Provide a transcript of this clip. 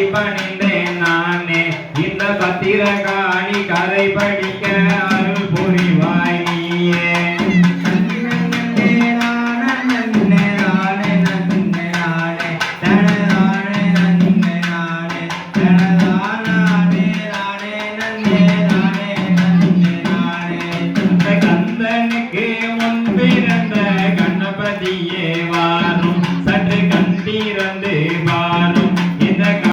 அடி பணிந்தேன் நானே இந்த பத்திர காணி கதை படிக்க அருள் புரிவாய் நீயே. கந்தனுக்கு முன்பிருந்த